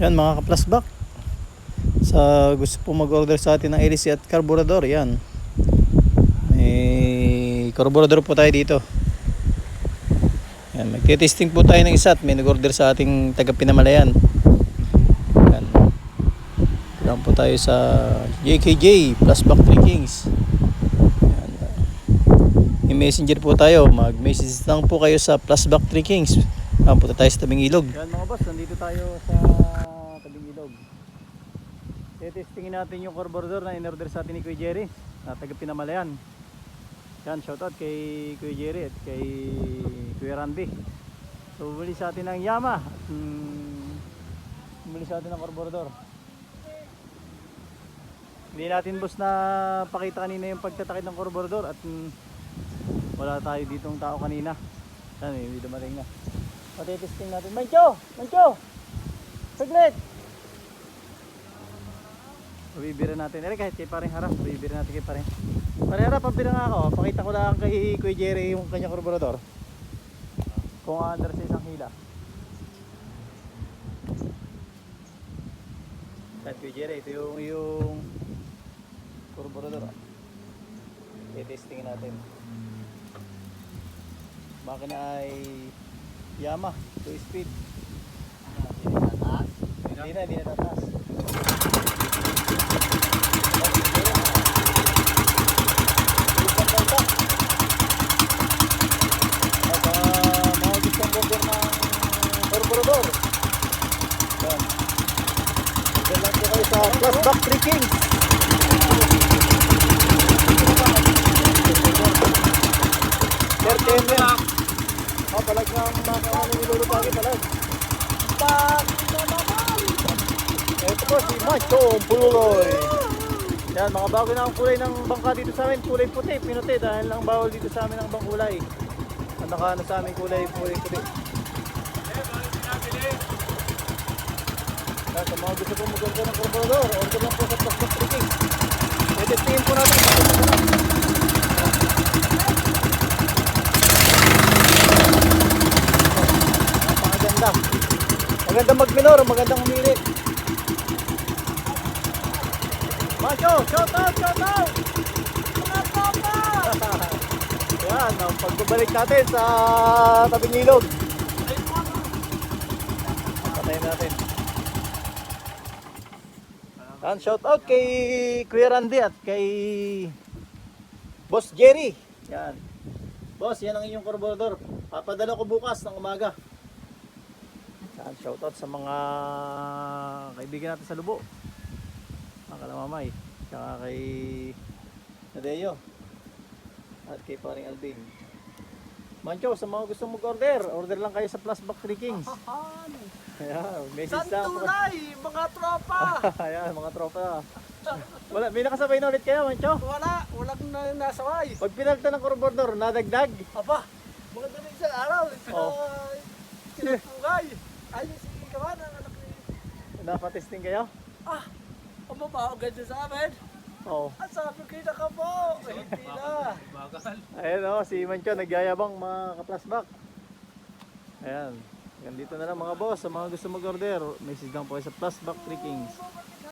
Yan mga ka-plasback. Sa gusto po mag-order sa atin ng LC at carburetor, yan. May carburetor po tayo dito. Yan, magte-testing po tayo ng isa at may nag-order sa ating taga Pinamalayan. Yan. Lang po tayo sa JKJ Plasback 3 Kings. Yan. May messenger po tayo. Mag-message lang po kayo sa Plasback 3 Kings. Ah, punta tayo sa tabing ilog. Yan mga boss, nandito tayo sa tabing ilog. Testingin natin yung carburetor na in-order sa atin ni Kuya Jerry na taga Pinamalayan. Yan, shoutout kay Kuya Jerry at kay Kuya Randy. So, bumili sa atin ng Yama. At, mm, bumili sa atin ng carburetor. Hindi natin boss na pakita kanina yung pagtatakit ng carburetor at mm, wala tayo ditong tao kanina. Yan, may dumating na. Patitesting natin. Mancho! Mancho! Saglit! Bibira natin. Ere kahit kay paring harap, bibira natin kay paring. Paring harap, pabira nga ako. Pakita ko lang kay Kuya Jerry yung kanyang carburetor. Kung under sa isang hila. Kahit Kuya Jerry, ito yung, yung carburetor. ah. I-testing natin. Makina ay Yamaha, 2 speed. Hindi na, hindi na tataas. Flashback 3 Kings. Sir, Temen. Oh, palag ng mga kawalan nilulupagi palag. Bakit na naman? Ito po si Macho Puloy. Yan, mga bago na ang kulay ng bangka dito sa amin, kulay puti, pinuti dahil lang bawal dito sa amin ang bang kulay. Ang nakaano sa amin kulay, kulay puti. Yan, sa mga gusto pong mag-order ng carburetor, order lang po sa Plastic Tricking. Edit po natin. Magandang mag-minor, magandang humirit. Macho, shout out, shout out! Mga papa! Yan, ang pagbabalik natin sa tabing ilog. Patayin natin. Yan, shout out kay Kuya Randy at kay Boss Jerry. Yan. Boss, yan ang inyong carburetor. Papadala ko bukas ng umaga. Yan, shout out sa mga kaibigan natin sa Lubo mga kalamamay tsaka kay Nadeo at kay paring Alvin Mancho sa mga gusto mag-order order lang kayo sa Plusback 3 Kings ayan message lang Santunay, mga tropa! ayan mga tropa wala may nakasabay na ulit kayo Mancho Wala, walang na nasaway. pag pinagta ng carburetor nadagdag Aba, mga ganun isang araw, sila Oh. sinatungay. Ayun si Kawan, ang anak ni... napatesting kayo Ah, ang babaho ganyan sa amin. oo Ang sabi ko na ka po. Hindi na. Ayan o, si Mancho nagyayabang mga ka-plasback. Ayan. Ganito na lang mga boss. Sa mga gusto mag-order, message lang po kayo sa Plasback 3 Kings.